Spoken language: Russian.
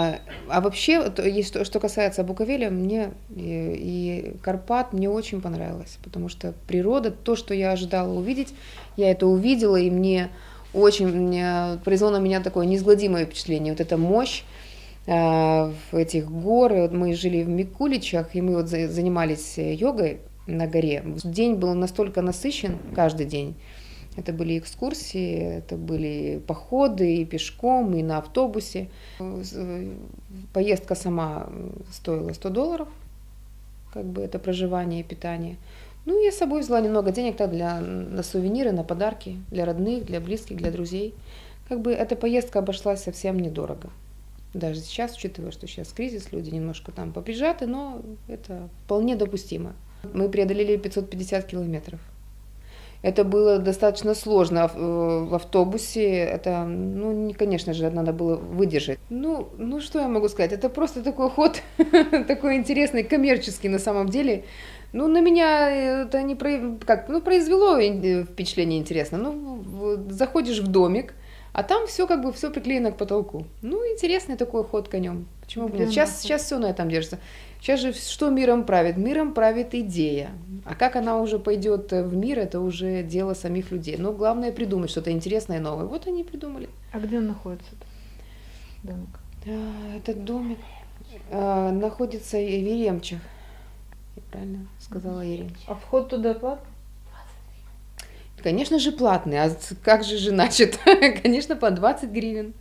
А, а вообще, что касается Буковеля, мне и, Карпат мне очень понравилось, потому что природа, то, что я ожидала увидеть, я это увидела, и мне очень произвело на меня такое неизгладимое впечатление. Вот эта мощь э, этих гор. Вот мы жили в Микуличах, и мы вот за, занимались йогой на горе. День был настолько насыщен, каждый день, это были экскурсии, это были походы и пешком, и на автобусе. Поездка сама стоила 100 долларов, как бы это проживание и питание. Ну, я с собой взяла немного денег так, для, на сувениры, на подарки, для родных, для близких, для друзей. Как бы эта поездка обошлась совсем недорого. Даже сейчас, учитывая, что сейчас кризис, люди немножко там поприжаты, но это вполне допустимо. Мы преодолели 550 километров. Это было достаточно сложно э, в автобусе. Это, ну, конечно же, надо было выдержать. Ну, ну что я могу сказать? Это просто такой ход, такой интересный, коммерческий на самом деле. Ну, на меня это не про... как, ну, произвело впечатление интересно. Ну, заходишь в домик, а там все как бы все приклеено к потолку. Ну, интересный такой ход конем. Почему бы нет? Сейчас, сейчас все на этом держится. Сейчас же что миром правит? Миром правит идея. А как она уже пойдет в мир, это уже дело самих людей. Но главное придумать что-то интересное и новое. Вот они придумали. А где он находится? Домик? А, этот домик а, находится в Еремчах. Я правильно сказала Еремчах. А вход туда платный? Конечно же платный. А как же же значит? Конечно, по 20 гривен.